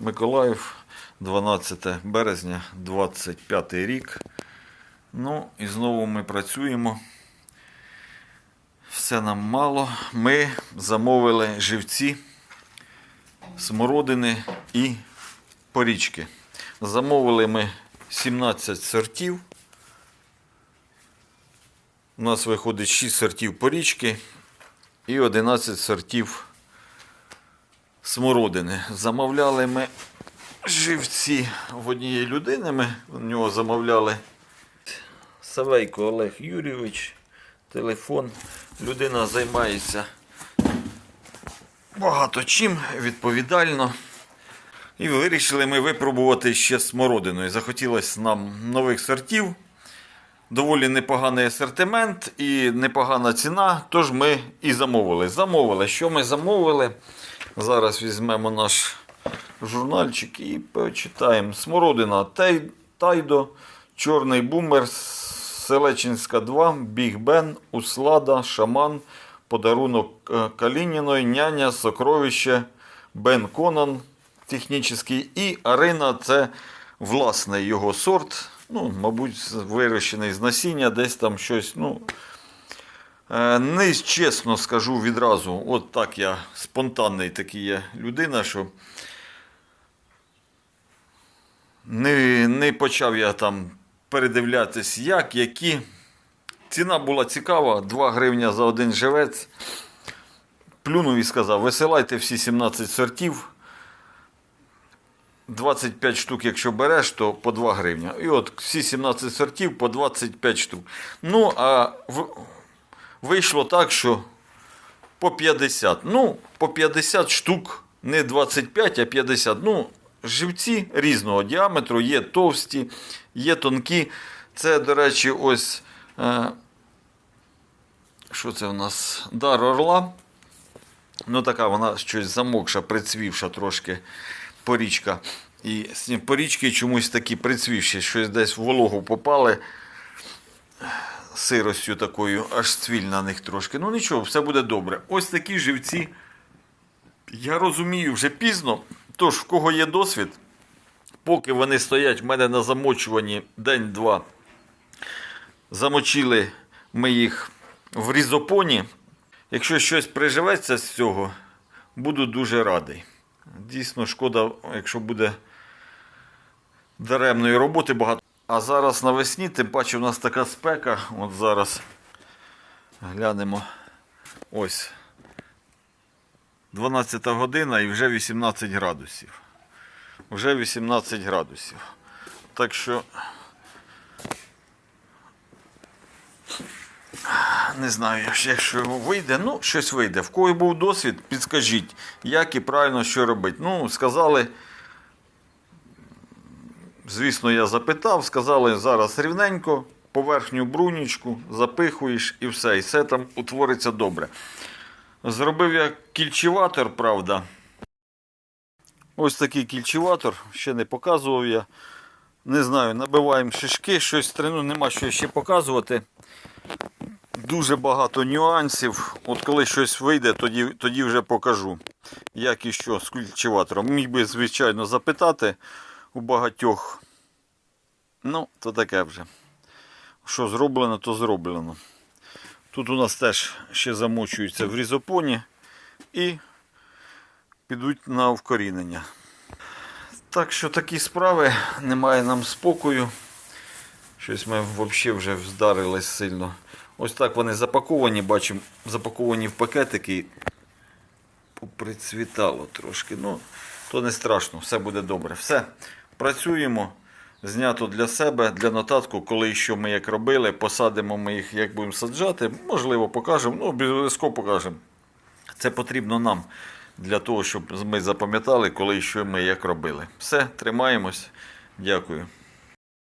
Миколаїв, 12 березня, 25 рік. Ну і знову ми працюємо. Все нам мало. Ми замовили живці, смородини і порічки. Замовили ми 17 сортів. У нас виходить 6 сортів порічки і 11 сортів смородини. Замовляли ми живці в однієї людини. Ми у нього замовляли Савейко Олег Юрійович. Телефон. Людина займається багато чим, відповідально. І вирішили ми випробувати ще смородиною. Захотілося нам нових сортів. Доволі непоганий асортимент і непогана ціна, тож ми і замовили. Замовили. Що ми замовили? Зараз візьмемо наш журнальчик і почитаємо. Смородина Тай- Тайдо, Чорний бумер, Селечинська 2, Біг Бен, Услада, Шаман, Подарунок е, Калініної, Няня, Сокровище, Бен Конан технічний і Арина це власний його сорт. Ну, мабуть, вирощений з насіння, десь там щось. Ну, не чесно скажу відразу. От так я спонтанний такий є людина, що не, не почав я там передивлятись, як, які. Ціна була цікава, 2 гривня за один живець. Плюнув і сказав: висилайте всі 17 сортів. 25 штук, якщо береш, то по 2 гривня. І от всі 17 сортів по 25 штук. Ну, а в- вийшло так, що по 50. Ну, по 50 штук, не 25, а 50. Ну, живці різного діаметру, є товсті, є тонкі. Це, до речі, ось. Е, що це у нас? Дар орла. Ну, така вона щось замокша, прицвівша трошки порічка. І порічки чомусь такі прицвівші, щось десь в вологу попали сиростю такою, аж цвіль на них трошки. Ну нічого, все буде добре. Ось такі живці. Я розумію, вже пізно. Тож, в кого є досвід, поки вони стоять в мене на замочуванні день-два, замочили ми їх в різопоні. Якщо щось приживеться з цього, буду дуже радий. Дійсно, шкода, якщо буде даремної роботи багато. А зараз навесні, тим паче, у нас така спека. От зараз глянемо. Ось. 12 година і вже 18 градусів. Вже 18 градусів. Так що. Не знаю, якщо вийде, ну, щось вийде. В кого був досвід, підскажіть, як і правильно що робити. Ну, сказали, звісно, я запитав, сказали, зараз рівненько, поверхню брунічку, запихуєш і все, і все там утвориться добре. Зробив я кільчеватор, правда. Ось такий кільчеватор, ще не показував я. Не знаю, набиваємо шишки, щось трену, нема що ще показувати дуже багато нюансів. От коли щось вийде, тоді, тоді вже покажу, як і що з культиватором. Міг би, звичайно, запитати у багатьох. Ну, то таке вже. Що зроблено, то зроблено. Тут у нас теж ще замочуються в різопоні і підуть на вкорінення. Так що такі справи, немає нам спокою. Щось ми взагалі вже вдарились сильно. Ось так вони запаковані, бачимо, запаковані в пакетики. Поприцвітало трошки. Ну, то не страшно, все буде добре. Все, працюємо. Знято для себе, для нотатку, коли і що ми як робили, посадимо ми їх, як будемо саджати. Можливо, покажемо, ну, обов'язково покажемо. Це потрібно нам для того, щоб ми запам'ятали, коли і що ми як робили. Все, тримаємось. Дякую.